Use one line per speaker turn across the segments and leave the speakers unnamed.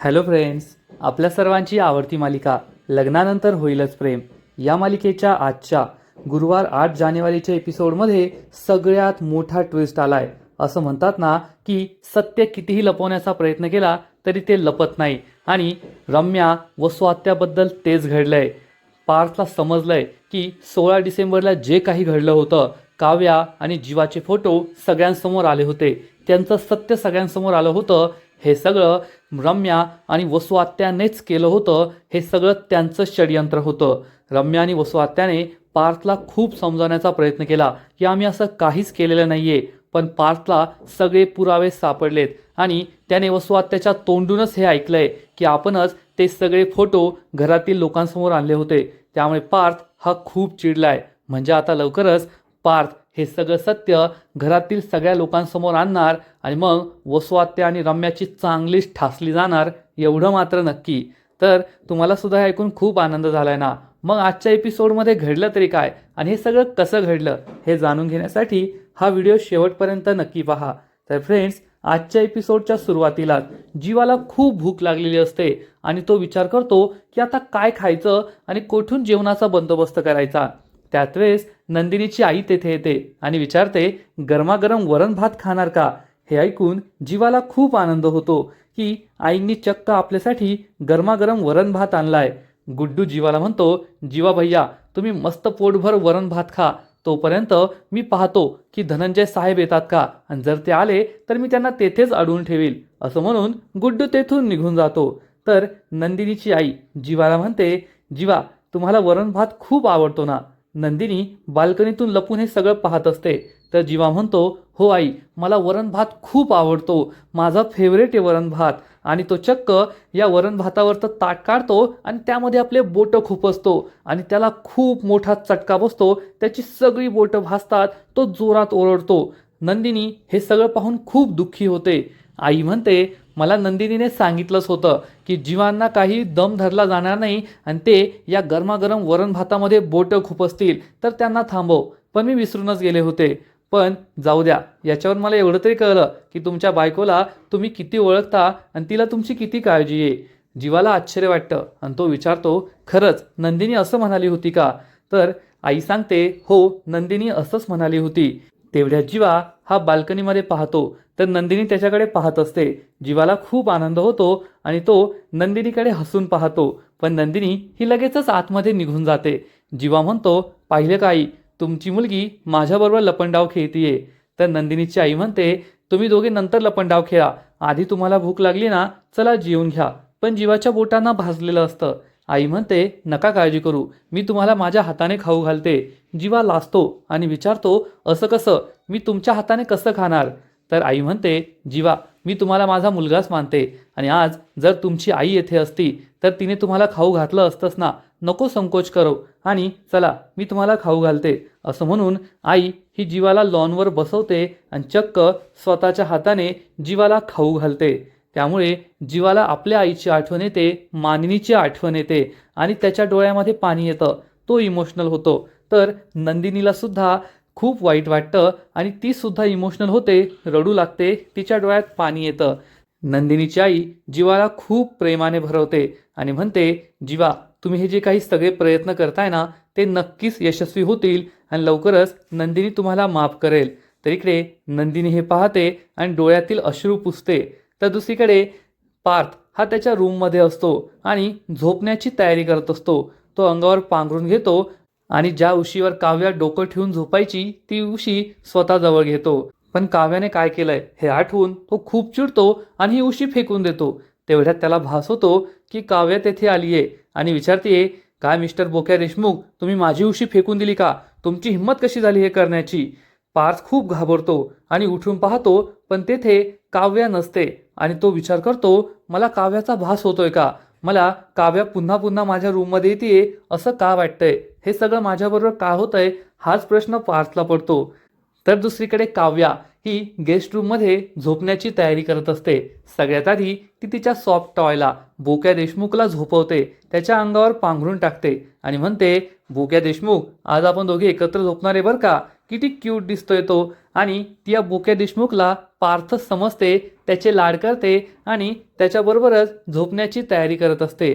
Hello friends आपल्या सर्वांची आवडती मालिका लग्नानंतर होईलच प्रेम. या मालिकेच्या आजच्या गुरुवार आठ जानेवारीच्या एपिसोडमध्ये सगळ्यात मोठा ट्विस्ट आलाय. असं म्हणतात ना की सत्य कितीही लपवण्याचा प्रयत्न केला तरी ते लपत नाही. आणि रम्या व स्वात्याबद्दल तेच घडलंय. पार्थला समजलंय की सोळा डिसेंबरला जे काही घडलं होतं काव्या आणि जीवाचे फोटो सगळ्यांसमोर आले होते. त्यांचं सत्य सगळ्यांसमोर आलं होतं हे सगळं रम्या आणि वसुआत्यानेच केलं होतं हे सगळं त्यांचं षडयंत्र होतं. रम्या आणि वसुआत्याने पार्थला खूप समजावण्याचा प्रयत्न केला की आम्ही असं काहीच केलेलं नाहीये पण पार्थला सगळे पुरावे सापडलेत आणि त्याने वसुआत्याच्या तोंडूनच हे ऐकलंय की आपणच ते सगळे फोटो घरातील लोकांसमोर आणले होते. त्यामुळे पार्थ हा खूप चिडलाय. म्हणजे आता लवकरच पार्थ हे सगळं सत्य घरातील सगळ्या लोकांसमोर आणणार आणि मग वसुआत्या आणि रम्याची चांगलीच ठासली जाणार एवढं मात्र नक्की. तर तुम्हाला सुद्धा हे ऐकून खूप आनंद झालाय ना? मग आजच्या एपिसोडमध्ये घडलं तरी काय? आणि हे सगळं कसं घडलं हे जाणून घेण्यासाठी हा व्हिडिओ शेवटपर्यंत नक्की पहा. तर फ्रेंड्स आजच्या एपिसोडच्या सुरुवातीलाच जीवाला खूप भूक लागलेली असते आणि तो विचार करतो की आता काय खायचं आणि कोठून जेवणाचा बंदोबस्त करायचा? त्यात वेळेस नंदिनीची आई तेथे येते आणि विचारते गरमागरम वरण भात खाणार का? हे ऐकून जीवाला खूप आनंद होतो की आईंनी चक्क आपल्यासाठी गरमागरम वरण भात आणलाय. गुड्डू जीवाला म्हणतो जीवा भैया तुम्ही मस्त पोटभर वरण भात खा. तोपर्यंत मी पाहतो की धनंजय साहेब येतात का. आणि जर ते आले तर मी त्यांना तेथेच अडवून ठेवील. असं म्हणून गुड्डू तेथून निघून जातो. तर नंदिनीची आई जीवाला म्हणते जीवा तुम्हाला वरण भात खूप आवडतो ना. नंदिनी बाल्कनीतून लपून हे सगळं पाहत असते. तर जीवा म्हणतो हो आई मला वरण भात खूप आवडतो. माझा फेवरेट आहे वरण भात. आणि तो चक्क या वरण भातावरचं ताट काढतो आणि त्यामध्ये आपले बोटं खुपसतो आणि त्याला खूप मोठा चटका बसतो. त्याची सगळी बोटं भासतात तो जोरात ओरडतो. नंदिनी हे सगळं पाहून खूप दुःखी होते. आई म्हणते मला नंदिनीने सांगितलंच होतं की जीवांना काही दम धरला जाणार नाही आणि ते या गरमागरम वरण भातामध्ये बोटं खुपसतील तर त्यांना थांबव. पण मी विसरूनच गेले होते. पण जाऊ द्या याच्यावर मला एवढं तरी कळलं की तुमच्या बायकोला तुम्ही किती ओळखता आणि तिला तुमची किती काळजी आहे. जीवाला आश्चर्य वाटतं आणि तो विचारतो खरंच नंदिनी असं म्हणाली होती का? तर आई सांगते हो नंदिनी असंच म्हणाली होती. तेवढ्या जीवा हा बाल्कनीमध्ये पाहतो तर नंदिनी त्याच्याकडे पाहत असते. जीवाला खूप आनंद होतो आणि तो नंदिनीकडे हसून पाहतो. पण नंदिनी ही लगेचच आतमध्ये निघून जाते. जीवा म्हणतो पाहिलं काही तुमची मुलगी माझ्याबरोबर लपंडाव खेळतीये. तर नंदिनीची आई म्हणते तुम्ही दोघे नंतर लपंडाव खेळा. आधी तुम्हाला भूक लागली ना चला जेवून घ्या. पण जीवाच्या बोटांना भाजलेलं असतं. आई म्हणते नका काळजी करू. मी तुम्हाला माझ्या हाताने खाऊ घालते. जीवा लाजतो आणि विचारतो असं कसं? मी तुमच्या हाताने कसं खाणार? तर आई म्हणते जीवा मी तुम्हाला माझा मुलगाच मानते. आणि आज जर तुमची आई येथे असती तर तिने तुम्हाला खाऊ घातलं असतंच ना. नको संकोच करो. आणि चला मी तुम्हाला खाऊ घालते. असं म्हणून आई ही जीवाला लॉनवर बसवते आणि चक्क स्वतःच्या हाताने जीवाला खाऊ घालते. त्यामुळे जीवाला आपल्या आईची आठवण येते मानिनीची आठवण येते आणि त्याच्या डोळ्यामध्ये पाणी येतं. तो इमोशनल होतो. तर नंदिनीला सुद्धा खूप वाईट वाटतं आणि ती सुद्धा इमोशनल होते रडू लागते तिच्या डोळ्यात पाणी येतं. नंदिनीची आई जीवाला खूप प्रेमाने भरवते आणि म्हणते जीवा तुम्ही हे जे काही सगळे प्रयत्न करताय ना ते नक्कीच यशस्वी होतील आणि लवकरच नंदिनी तुम्हाला माफ करेल. तर इकडे नंदिनी हे पाहते आणि डोळ्यातील अश्रू पुसते. तर दुसरीकडे पार्थ हा त्याच्या रूममध्ये असतो आणि झोपण्याची तयारी करत असतो. तो अंगावर पांघरून घेतो आणि ज्या उशीवर काव्या डोकं ठेवून झोपायची ती उशी स्वतःजवळ घेतो. पण काव्याने काय केलंय? हे आठवून तो खूप चिडतो आणि ही उशी फेकून देतो. तेवढ्यात त्याला भास होतो की काव्या तेथे आली आहे आणि विचारतीये काय मिस्टर बोक्या देशमुख तुम्ही माझी उशी फेकून दिली का? तुमची हिंमत कशी झाली हे करण्याची? पार्थ खूप घाबरतो आणि उठून पाहतो पण तेथे काव्या नसते. आणि तो विचार करतो मला काव्याचा भास होतोय का? मला काव्या पुन्हा पुन्हा माझ्या रूममध्ये येते असं का वाटतंय? हे सगळं माझ्याबरोबर का होतंय? हाच प्रश्न पार्थला पडतो. तर दुसरीकडे काव्या ही गेस्ट रूममध्ये झोपण्याची तयारी करत असते. सगळ्यात आधी ती तिच्या सॉफ्ट टॉयला बोक्या देशमुखला झोपवते. त्याच्या अंगावर पांघरून टाकते आणि म्हणते बोक्या देशमुख आज आपण दोघे एकत्र झोपणार आहे बरं का? किती क्यूट दिसतोय तो. आणि ती या बोक्या देशमुखला पार्थ समजते त्याचे लाड करते आणि त्याच्याबरोबरच झोपण्याची तयारी करत असते.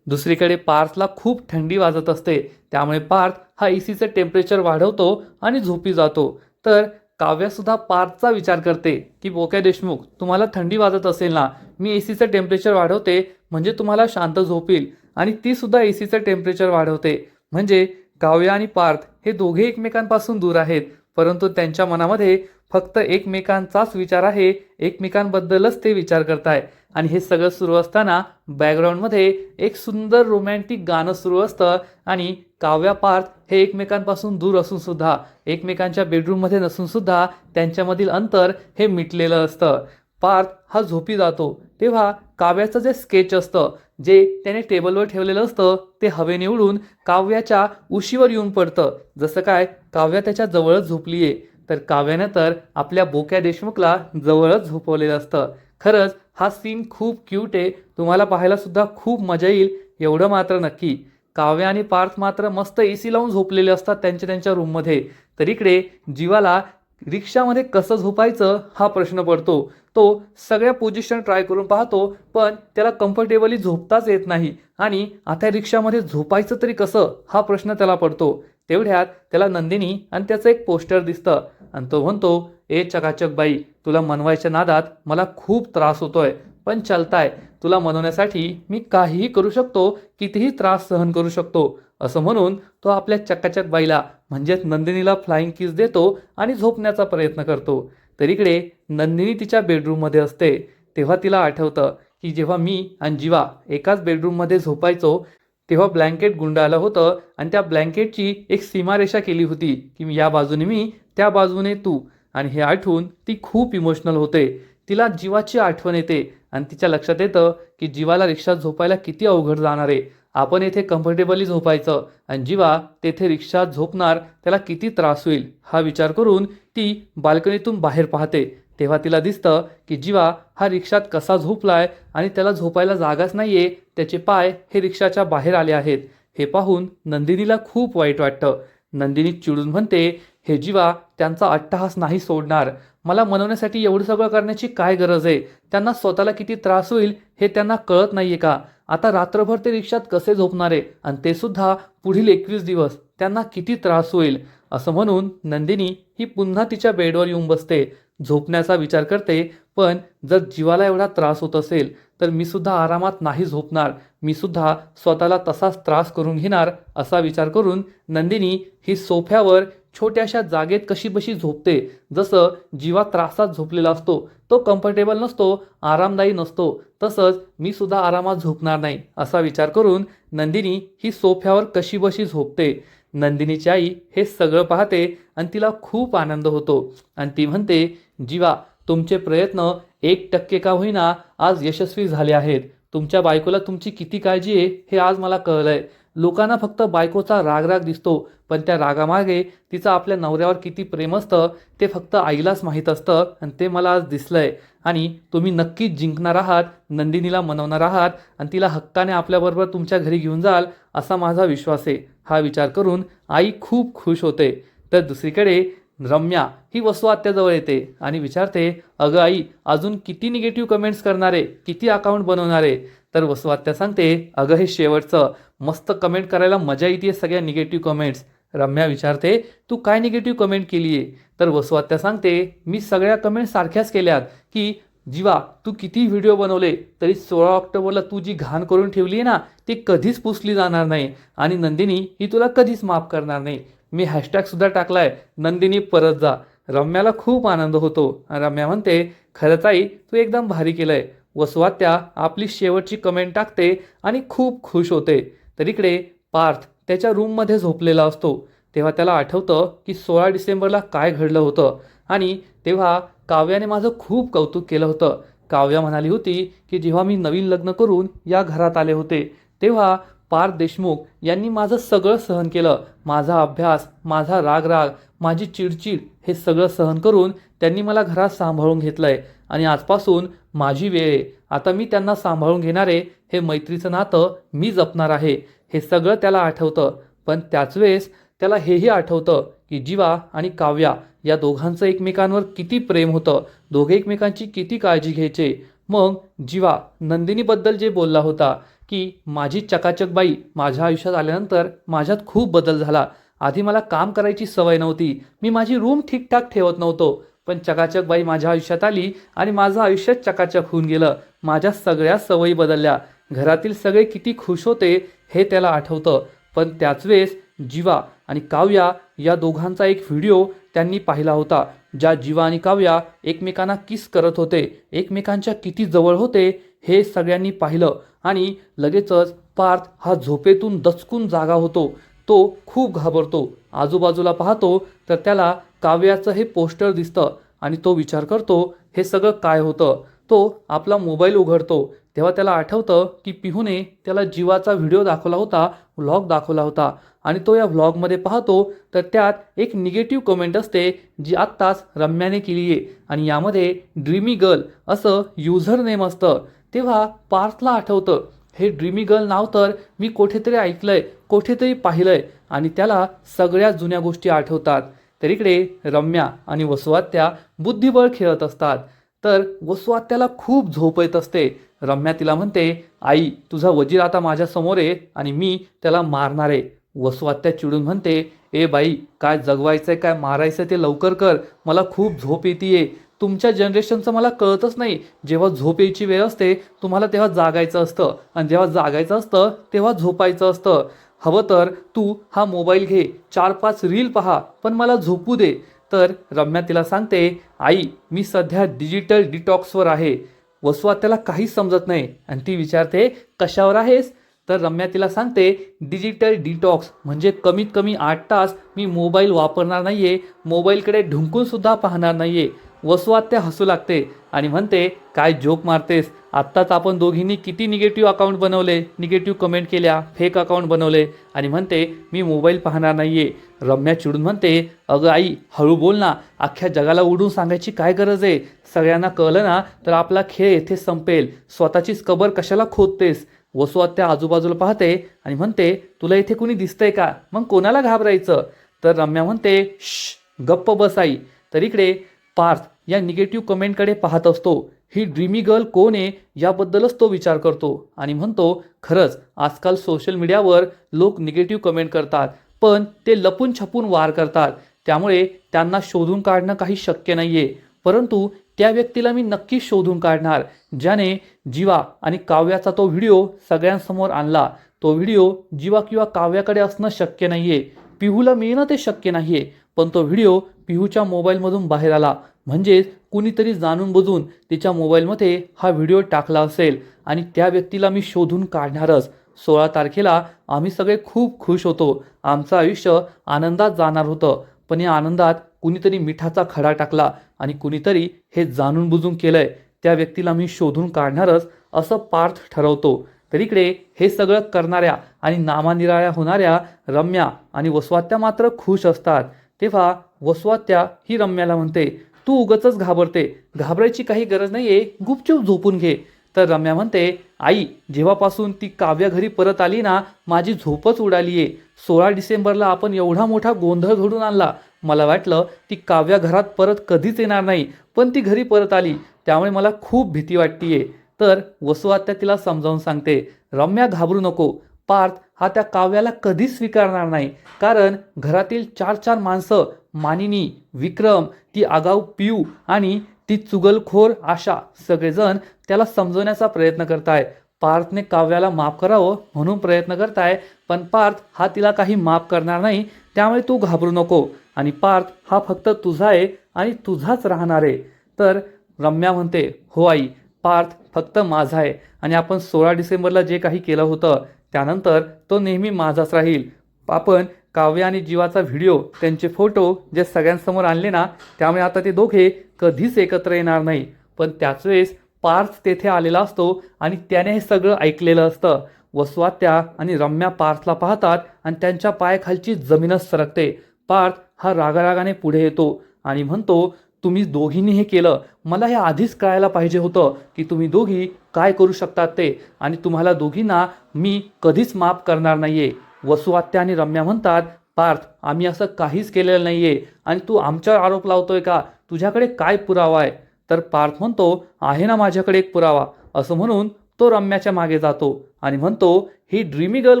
दुसरीकडे पार्थला खूप थंडी वाजत असते. त्यामुळे पार्थ हा ए सीचं टेम्परेचर वाढवतो आणि झोपी जातो. तर काव्यासुद्धा पार्थचा विचार करते की बोक्या देशमुख तुम्हाला थंडी वाजत असेल ना? मी ए सीचं टेम्परेचर वाढवते म्हणजे तुम्हाला शांत झोपील. आणि ती सुद्धा ए सीचं टेम्परेचर वाढवते. म्हणजे काव्य आणि पार्थ हे दोघे एकमेकांपासून दूर आहेत परंतु त्यांच्या मनामध्ये फक्त एकमेकांचाच विचार आहे एकमेकांबद्दलच ते विचार करताय. आणि हे सगळं सुरू असताना बॅकग्राऊंडमध्ये एक सुंदर रोमॅन्टिक गाणं सुरू असतं आणि काव्या पार्थ हे एकमेकांपासून दूर असून सुद्धा एकमेकांच्या बेडरूममध्ये नसून सुद्धा त्यांच्यामधील अंतर हे मिटलेलं असतं. पार्थ हा झोपी जातो तेव्हा काव्याचं जे स्केच असतं जे त्याने टेबलवर ठेवलेलं असतं ते हवेने उडून काव्याच्या उशीवर येऊन पडतं. जसं काय काव्या त्याच्या जवळच झोपली आहे तर काव्यानं तर आपल्या बोक्या देशमुखला जवळच झोपवलेलं असतं. खरंच हा सीन खूप क्यूट आहे. तुम्हाला पाहायला सुद्धा खूप मजा येईल एवढं मात्र नक्की. काव्य आणि पार्थ मात्र मस्त ए सी लावून झोपलेले असतात त्यांच्या त्यांच्या रूममध्ये तर इकडे जीवाला रिक्षामध्ये कसं झोपायचं हा प्रश्न पडतो. तो सगळ्या पोझिशन ट्राय करून पाहतो पण त्याला कम्फर्टेबली झोपताच येत नाही. आणि आता रिक्षामध्ये झोपायचं तरी कसं हा प्रश्न त्याला पडतो. तेवढ्यात त्याला नंदिनी आणि त्याचं एक पोस्टर दिसतं. आणि तो म्हणतो ए चकाचक बाई तुला मनवायच्या नादात मला खूप त्रास होतोय पण चलताय. तुला मनवण्यासाठी मी काहीही करू शकतो कितीही त्रास सहन करू शकतो. असं म्हणून तो आपल्या चकाचक बाईला म्हणजेच नंदिनीला फ्लाइंग किस देतो आणि झोपण्याचा प्रयत्न करतो. तर इकडे नंदिनी तिच्या बेडरूममध्ये असते. तेव्हा तिला आठवतं की जेव्हा मी आणि जीवा एकाच बेडरूममध्ये झोपायचो तेव्हा ब्लँकेट गुंडाळलं होतं आणि त्या ब्लँकेटची एक सीमारेषा केली होती की या बाजूने मी त्या बाजूने तू. आणि हे आठवून ती खूप इमोशनल होते. तिला जीवाची आठवण येते आणि तिच्या लक्षात येतं की जीवाला रिक्षात झोपायला किती अवघड जाणार आहे. आपण येथे कम्फर्टेबली झोपायचं आणि जीवा तेथे रिक्षात झोपणार त्याला किती त्रास होईल हा विचार करून ती बाल्कनीतून बाहेर पाहते. तेव्हा तिला दिसतं की जीवा हा रिक्षात कसा झोपलाय आणि त्याला झोपायला जागाच नाहीये त्याचे पाय हे रिक्षाच्या बाहेर आले आहेत. हे पाहून नंदिनीला खूप वाईट वाटतं. नंदिनी चिडून म्हणते हे जीवा त्यांचा अट्टहास नाही सोडणार. मला मनवण्यासाठी एवढं सगळं करण्याची काय गरज आहे? त्यांना स्वतःला किती त्रास होईल हे त्यांना कळत नाहीये का? आता रात्रभर ते रिक्षात कसे झोपणार आहे? आणि ते सुद्धा पुढील एकवीस दिवस त्यांना किती त्रास होईल? असं म्हणून नंदिनी ही पुन्हा तिच्या बेडवर येऊन बसते. झोपण्याचा विचार करते पण जर जीवाला एवढा त्रास होत असेल तर मी सुद्धा आरामात नाही झोपणार. मी सुद्धा स्वतःला तसाच त्रास करून घेणार असा विचार करून नंदिनी ही सोफ्यावर छोट्याशा जागेत कशीबशी झोपते. जसं जीवा त्रासात झोपलेला असतो तो कम्फर्टेबल नसतो आरामदायी नसतो तसंच मी सुद्धा आरामात झोपणार नाही असा विचार करून नंदिनी ही सोफ्यावर कशीबशी झोपते. नंदिनीची आई हे सगळं पाहते आणि तिला खूप आनंद होतो. आणि ती म्हणते जीवा तुमचे प्रयत्न एक टक्के का होईना आज यशस्वी झाले आहेत. तुमच्या बायकोला तुमची किती काळजी आहे हे आज मला कळलंय. लोकांना फक्त बायकोचा रागराग दिसतो पण त्या रागामागे तिचं आपल्या नवऱ्यावर किती प्रेम असतं ते फक्त आईलाच माहीत असतं आणि ते मला आज दिसलंय. आणि तुम्ही नक्कीच जिंकणार आहात नंदिनीला मनवणार आहात आणि तिला हक्काने आपल्याबरोबर तुमच्या घरी घेऊन जाल असा माझा विश्वास आहे. हा विचार करून आई खूप खुश होते. तर दुसरीकडे रम्या ही वस्तू आत्याजवळ येते आणि विचारते अगं आई अजून किती निगेटिव्ह कमेंट्स करणारे किती अकाउंट बनवणारे? तर वसू आत्या सांगते अगं हे शेवटचं मस्त कमेंट करायला मजा येते सगळ्या निगेटिव्ह कमेंट्स रम्या विचारते तू काय निगेटिव्ह कमेंट केली आहे तर वसू आत्या सांगते मी सगळ्या कमेंट सारख्याच केल्यात की जीवा तू किती व्हिडिओ बनवले तरी सोळा ऑक्टोबरला तू जी घाण करून ठेवली आहे ना ती कधीच पुसली जाणार नाही आणि नंदिनी ही तुला कधीच माफ करणार नाही. मी हॅशटॅगसुद्धा टाकला टाकलाय नंदिनी परत जा. रम्याला खूप आनंद होतो. रम्या म्हणते खरंचाई तू एकदम भारी केलंय. वसवात्या आपली शेवटची कमेंट टाकते आणि खूप खुश होते. तर इकडे पार्थ त्याच्या रूममध्ये झोपलेला असतो. तेव्हा त्याला आठवतं की सोळा डिसेंबरला काय घडलं होतं आणि तेव्हा काव्याने माझं खूप कौतुक केलं होतं. काव्या म्हणाली होती की जेव्हा मी नवीन लग्न करून या घरात आले होते तेव्हा पार्थ देशमुख यांनी माझं सगळं सहन केलं. माझा अभ्यास माझा रागराग माझी चिडचिड हे सगळं सहन करून त्यांनी मला घरात सांभाळून घेतलं आहे आणि आजपासून माझी वेळ आहे. आता मी त्यांना सांभाळून घेणारे हे मैत्रीचं नातं मी जपणार आहे. हे सगळं त्याला आठवतं. पण त्याच वेळेस त्याला हेही आठवतं की जीवा आणि काव्या या दोघांचं एकमेकांवर किती प्रेम होतं. दोघे एकमेकांची किती काळजी घ्यायचे. मग जीवा नंदिनीबद्दल जे बोलला होता की माझी चकाचक बाई माझ्या आयुष्यात आल्यानंतर माझ्यात खूप बदल झाला. आधी मला काम करायची सवय नव्हती. मी माझी रूम ठीकठाक ठेवत नव्हतो. पण चकाचक बाई माझ्या आयुष्यात आली आणि माझं आयुष्य चकाचक होऊन गेलं. माझ्या सगळ्या सवयी बदलल्या. घरातील सगळे किती खुश होते हे त्याला आठवतं. पण त्याच वेळेस जीवा आणि काव्या या दोघांचा एक व्हिडिओ त्यांनी पाहिला होता ज्या जीवा आणि काव्या एकमेकांना किस करत होते एकमेकांच्या किती जवळ होते हे सगळ्यांनी पाहिलं आणि लगेचच पार्थ हा झोपेतून दचकून जागा होतो. तो खूप घाबरतो. आजूबाजूला पाहतो तर त्याला काव्याचं हे पोस्टर दिसतं आणि तो विचार करतो हे सगळं काय होतं? तो आपला मोबाईल उघडतो. तेव्हा त्याला आठवतं की पिहूने त्याला जीवाचा व्हिडिओ दाखवला होता व्लॉग दाखवला होता. आणि तो या व्लॉगमध्ये पाहतो तर त्यात एक निगेटिव्ह कमेंट असते जी आत्ताच रम्याने केली आहे आणि यामध्ये ड्रीमी गर्ल असं युझर नेम असतं. तेव्हा पार्थला आठवतं हे ड्रीमी गर्ल नाव तर मी कुठेतरी ऐकलंय कुठेतरी पाहिलंय. आणि त्याला सगळ्या जुन्या गोष्टी आठवतात. तर इकडे रम्या आणि वसुवात्या बुद्धिबळ खेळत असतात. तर गोस्वात्याला खूप झोप येत असते. रम्या तिला म्हणते आई तुझा वजीर आता माझ्यासमोर आहे आणि मी त्याला मारणार आहे. वसुवात्या चिडून म्हणते ए बाई काय जगवायचंय काय मारायचं ते लवकर कर. मला खूप झोप येते तुमच्या जनरेशनचं मला कळतच नाही. जेव्हा झोप यायची वेळ असते तुम्हाला तेव्हा जागायचं असतं. आणि जेव्हा जागायचं असतं तेव्हा झोपायचं असतं. हवं तर तू हा मोबाईल घे. चार पाच रील पहा पण मला झोपू दे. तर रम्या तिला सांगते आई मी सध्या डिजिटल डिटॉक्सवर आहे. वसुवात त्याला काहीच समजत नाही. आणि ती विचारते कशावर आहेस? तर रम्या तिला सांगते डिजिटल डिटॉक्स म्हणजे कमीत कमी आठ तास मी मोबाईल वापरणार नाही आहे मोबाईलकडे ढुंकूनसुद्धा पाहणार नाही आहे नाहीये. त्या हसू लागते. आणि म्हणते काय जोक मारतेस? आत्ताच आपण दोघींनी किती निगेटिव्ह अकाउंट बनवले? निगेटिव्ह कमेंट केल्या फेक अकाउंट बनवले. आणि म्हणते मी मोबाईल पाहणार नाहीये. रम्या चिडून म्हणते अगं आई हळू बोल ना. अख्ख्या जगाला उडून सांगायची काय गरज आहे? सगळ्यांना कळलं ना तर आपला खेळ येथे संपेल. स्वतःचीच कबर कशाला खोदतेस? वसुहत्या आजूबाजूला पाहते आणि म्हणते तुला इथे कुणी दिसतंय का? मग कोणाला घाबरायचं? तर रम्या म्हणते श गप्प बस आई. तर इकडे पार्थ या निगेटिव्ह कमेंटकडे पाहत असतो. ही ड्रीमी गर्ल कोण आहे याबद्दलच तो विचार करतो आणि म्हणतो खरंच आजकाल सोशल मीडियावर लोक निगेटिव्ह कमेंट करतात पण ते लपून छपून वार करतात. त्यामुळे त्यांना शोधून काढणं काही शक्य नाही आहे परंतु त्या व्यक्तीला मी नक्की शोधून काढणार ज्याने जीवा आणि काव्याचा तो व्हिडिओ सगळ्यांसमोर आणला. तो व्हिडिओ जीवा किंवा काव्याकडे असणं शक्य नाही आहे पिहूला मिळणं ते शक्य नाही आहे पण तो व्हिडिओ पिहूच्या मोबाईलमधून बाहेर आला. म्हणजेच कुणीतरी जाणून बुजून तिच्या मोबाईलमध्ये हा व्हिडिओ टाकला असेल आणि त्या व्यक्तीला मी शोधून काढणारच. सोळा तारखेला आम्ही सगळे खूप खुश होतो. आमचं आयुष्य आनंदात जाणार होतं. पण या आनंदात कुणीतरी मिठाचा खडा टाकला आणि कुणीतरी हे जाणून बुजून केलंय. त्या व्यक्तीला मी शोधून काढणारच असं पार्थ ठरवतो. तर इकडे हे सगळं करणाऱ्या आणि नामानिराळ्या होणाऱ्या रम्या आणि वसवात्या मात्र खुश असतात. तेव्हा वसवात्या ही रम्याला म्हणते तू उगतच घाबरते. घाबरायची काही गरज नाही आहे गुपचूप झोपून घे. तर रम्या म्हणते आई जेव्हापासून ती काव्या घरी परत आली ना माझी झोपच उडाली आहे सोळा डिसेंबरला आपण एवढा मोठा गोंधळ घडून आणला. मला वाटलं ती काव्या घरात परत कधीच येणार नाही पण ती घरी परत आली. त्यामुळे मला खूप भीती वाटतीये. तर वसुआत्या तिला समजावून सांगते रम्या घाबरू नको. पार्थ हा त्या काव्याला कधीच स्वीकारणार नाही. कारण घरातील चार चार माणसं मानिनी विक्रम ती आगाऊ पियू आणि ती चुगलखोर आशा सगळेजण त्याला समजवण्याचा प्रयत्न करताय. पार्थने काव्याला माफ करावं म्हणून प्रयत्न करताय पण पार्थ हा तिला काही माफ करणार नाही त्यामुळे तू घाबरू नको. आणि पार्थ हा फक्त तुझा आहे आणि तुझाच राहणार आहे. तर रम्या म्हणते हो आई पार्थ फक्त माझा आहे. आणि आपण सोळा डिसेंबरला जे काही केलं होतं त्यानंतर तो नेहमी माझाच राहील. आपण काव्य आणि जीवाचा व्हिडिओ त्यांचे फोटो जे सगळ्यांसमोर आणले ना त्यामुळे आता ते दोघे कधीच एकत्र येणार नाही. पण त्याच वेळेस पार्थ तेथे आलेला असतो आणि त्याने हे सगळं ऐकलेलं असतं. वसवात्या आणि रम्या पार्थला पाहतात आणि त्यांच्या पायाखालची जमीनच सरकते. पार्थ हा रागारागाने पुढे येतो आणि म्हणतो तुम्ही दोघींनी हे केलं. मला हे आधीच कळायला पाहिजे होतं की तुम्ही दोघी काय करू शकतात ते. आणि तुम्हाला दोघींना मी कधीच माफ करणार नाहीये. वसुआत्या आणि रम्या म्हणतात पार्थ आम्ही असं काहीच केलेलं नाही आहे आणि तू आमच्यावर आरोप लावतोय का? तुझ्याकडे काय पुरावा आहे? तर पार्थ म्हणतो आहे ना माझ्याकडे एक पुरावा. असं म्हणून तो रम्याच्या मागे जातो आणि म्हणतो ही ड्रीमी गर्ल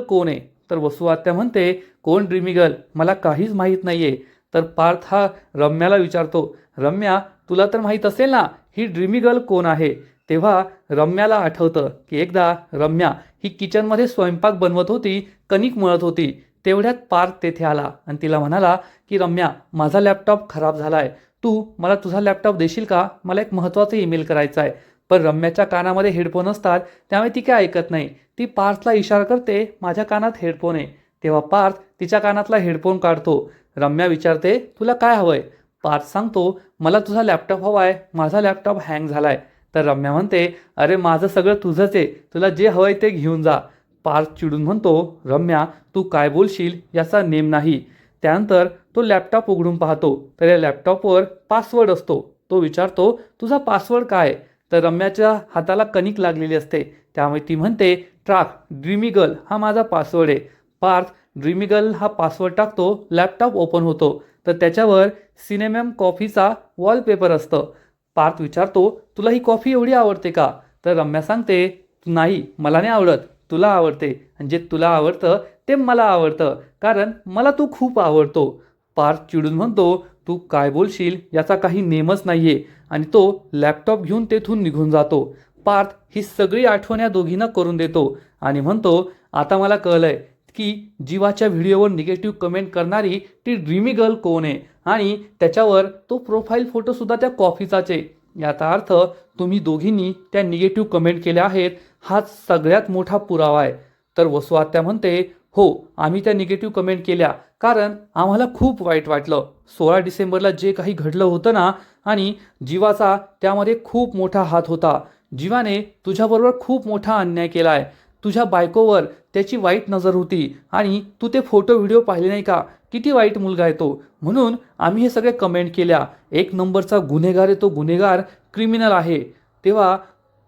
कोण आहे? तर वसुआत्या म्हणते कोण ड्रीमी गर्ल? मला काहीच माहीत नाही आहे तर पार्थ हा रम्याला विचारतो रम्या तुला तर माहीत असेल ना ही ड्रीमी गर्ल कोण आहे? तेव्हा रम्याला आठवतं की एकदा रम्या ही किचनमध्ये स्वयंपाक बनवत होती कणिक मळत होती. तेवढ्यात पार्थ तेथे आला आणि तिला म्हणाला की रम्या माझा लॅपटॉप खराब झाला आहे तू मला तुझा लॅपटॉप देशील का? मला एक महत्त्वाचा ईमेल करायचा आहे. पण रम्याच्या कानामध्ये हेडफोन असतात त्यामुळे ती काय ऐकत नाही. ती पार्थला इशारा करते माझ्या कानात हेडफोन आहे. तेव्हा पार्थ तिच्या कानातला हेडफोन काढतो. रम्या विचारते तुला काय हवंय? पार्थ सांगतो मला तुझा लॅपटॉप हवा आहे माझा लॅपटॉप हँग झाला आहे तर रम्या म्हणते अरे माझं सगळं तुझंच आहे. तुला जे हवंय ते घेऊन जा. पार्थ चिडून म्हणतो रम्या तू काय बोलशील याचा नेम नाही. त्यानंतर तो लॅपटॉप उघडून पाहतो. तर या लॅपटॉपवर पासवर्ड असतो. तो विचारतो तुझा पासवर्ड काय? तर रम्याच्या हाताला कणिक लागलेली असते. त्यामुळे ती म्हणते ट्राक ड्रीमी गर्ल हा माझा पासवर्ड आहे. पार्थ ड्रीमी गर्ल हा पासवर्ड टाकतो. लॅपटॉप ओपन होतो. तर त्याच्यावर सिनेमॅम कॉफीचा वॉलपेपर असतं. पार्थ विचारतो तुला ही कॉफी एवढी आवडते का? तर रम्या सांगते नाही मला नाही आवडत. तुला आवडते. आणि जे तुला आवडतं ते मला आवडतं. कारण मला तू खूप आवडतो. पार्थ चिडून म्हणतो तू काय बोलशील? याचा काही नेमच नाही आहे आणि तो लॅपटॉप घेऊन तेथून निघून जातो. पार्थ ही सगळी आठवण या दोघींना करून देतो आणि म्हणतो आता मला कळलंय. की जीवाच्या व्हिडिओवर निगेटिव्ह कमेंट करणारी ती ड्रीमी गर्ल कोण आहे? आणि त्याच्यावर तो प्रोफाईल फोटोसुद्धा त्या कॉफीचाच आहे. याचा अर्थ तुम्ही दोघींनी त्या निगेटिव्ह कमेंट केल्या आहेत हा सगळ्यात मोठा पुरावा आहे. तर वसुआत्या म्हणते हो आम्ही त्या निगेटिव्ह कमेंट केल्या कारण आम्हाला खूप वाईट वाटलं. सोळा डिसेंबरला जे काही घडलं होतं ना आणि जीवाचा त्यामध्ये खूप मोठा हात होता. जीवाने तुझ्याबरोबर खूप मोठा अन्याय केला आहे तुझ्या बायकोवर त्याची वाईट नजर होती आणि तू ते फोटो व्हिडिओ पाहिले नाही का? किती वाईट मुलगा आहे तो. म्हणून आम्ही हे सगळे कमेंट केल्या. एक नंबरचा गुन्हेगार आहे तो. गुन्हेगार क्रिमिनल आहे. तेव्हा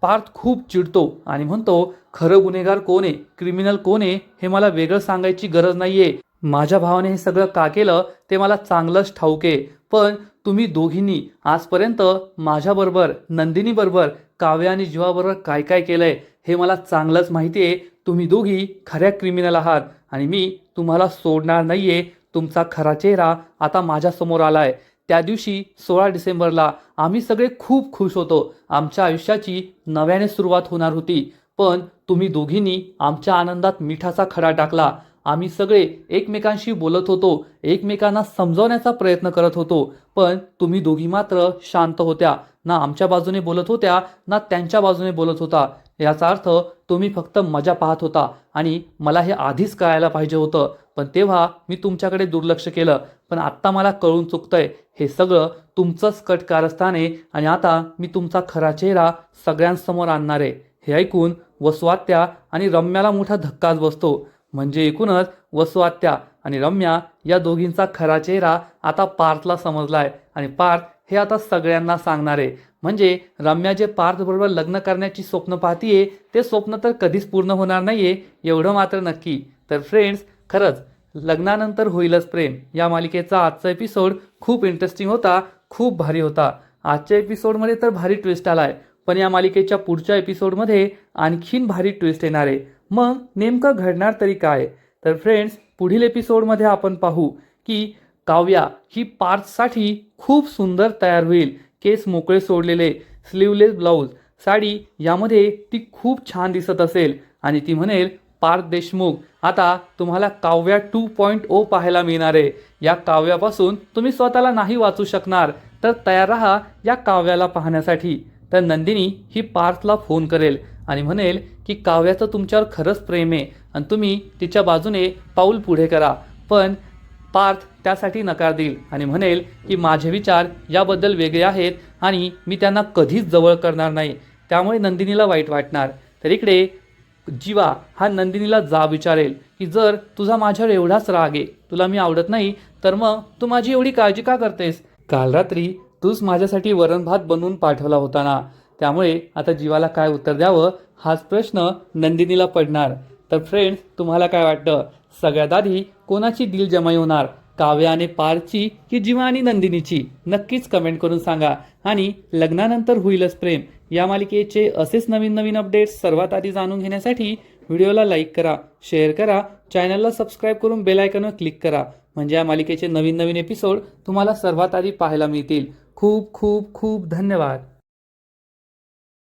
पार्थ खूप चिडतो आणि म्हणतो खरं गुन्हेगार कोण आहे? क्रिमिनल कोण आहे? हे मला वेगळं सांगायची गरज नाही आहे माझ्या भावाने हे सगळं का केलं? ते मला चांगलंच ठाऊक आहे. पण तुम्ही दोघींनी आजपर्यंत माझ्याबरोबर नंदिनीबरोबर काव्य आणि जीवाबरोबर काय काय केलंय? हे मला चांगलंच माहिती आहे. तुम्ही दोघी खऱ्या क्रिमिनल आहात आणि मी तुम्हाला सोडणार नाही आहे तुमचा खरा चेहरा आता माझ्यासमोर आला आहे त्या दिवशी सोळा डिसेंबरला आम्ही सगळे खूप खुश होतो. आमच्या आयुष्याची नव्याने सुरुवात होणार होती. पण तुम्ही दोघींनी आमच्या आनंदात मिठाचा खडा टाकला. आम्ही सगळे एकमेकांशी बोलत होतो. एकमेकांना समजवण्याचा प्रयत्न करत होतो. पण तुम्ही दोघी मात्र शांत होत्या. ना आमच्या बाजूने बोलत होत्या ना त्यांच्या बाजूने बोलत होता. याचा अर्थ तुम्ही फक्त मजा पाहत होता आणि मला हे आधीच कळायला पाहिजे होतं. पण तेव्हा मी तुमच्याकडे दुर्लक्ष केलं. पण आत्ता मला कळून चुकतंय. हे सगळं तुमचंच कट कारस्थान आहे आणि आता मी तुमचा खरा चेहरा सगळ्यांसमोर आणणार आहे. हे ऐकून वसुआत्या आणि रम्याला मोठा धक्काच बसतो. म्हणजे एकूणच वसुआत्या आणि रम्या या दोघींचा खरा चेहरा आता पार्थला समजलाय आणि पार्थ हे आता सगळ्यांना सांगणार आहे. म्हणजे रम्या जे पार्थबरोबर लग्न करण्याची स्वप्न पाहतीये ते स्वप्न तर कधीच पूर्ण होणार नाहीये एवढं मात्र नक्की. तर फ्रेंड्स खरंच लग्नानंतर होईलच प्रेम. या मालिकेचा आजचा एपिसोड खूप इंटरेस्टिंग होता खूप भारी होता. आजच्या एपिसोडमध्ये तर भारी ट्विस्ट आलाय पण या मालिकेच्या पुढच्या एपिसोडमध्ये आणखीन भारी ट्विस्ट येणार आहे. मग नेमकं घडणार तरी काय? तर फ्रेंड्स पुढील एपिसोडमध्ये आपण पाहू की काव्या ही पार्थसाठी खूप सुंदर तयार होईल. केस मोकळे सोडलेले स्लीवलेस ब्लाऊज साडी यामध्ये ती खूप छान दिसत असेल. आणि ती म्हणेल पार्थ देशमुख. आता तुम्हाला काव्या टू पॉईंट ओ पाहायला मिळणार आहे. या काव्यापासून तुम्ही स्वतःला नाही वाचू शकणार. तर तयार राहा या काव्याला पाहण्यासाठी. तर नंदिनी ही पार्थला फोन करेल आणि म्हणेल की काव्याचं तुमच्यावर खरंच प्रेम आहे. आणि तुम्ही तिच्या बाजूने पाऊल पुढे करा. पण पार्थ त्यासाठी नकार देईल आणि म्हणेल की माझे विचार याबद्दल वेगळे आहेत आणि मी त्यांना कधीच जवळ करणार नाही. त्यामुळे नंदिनीला वाईट वाटणार. तर इकडे जीवा हा नंदिनीला जा विचारेल की जर तुझा माझ्यावर एवढाच राग आहे तुला मी आवडत नाही तर मग तू माझी एवढी काळजी का करतेस? काल रात्री तूच माझ्यासाठी वरण भात बनवून पाठवला होता ना त्यामुळे आता जीवाला काय उत्तर द्यावं? हाच प्रश्न नंदिनीला पडणार. तर फ्रेंड्स तुम्हाला काय वाटतं? सगळ्यात आधी कोणाची दिल जमाई होणार? काव्या आणि पारची की जीवा आणि नंदिनीची नक्कीच कमेंट करून सांगा. आणि लग्नानंतर होईलच प्रेम. या मालिकेचे असेच नवीन नवीन अपडेट्स सर्वात आधी जाणून घेण्यासाठी व्हिडिओला लाईक करा शेअर करा चॅनलला सबस्क्राईब करून बेलायकनवर क्लिक करा. म्हणजे या मालिकेचे नवीन नवीन एपिसोड तुम्हाला सर्वात आधी पाहायला मिळतील. खूप खूप खूप धन्यवाद.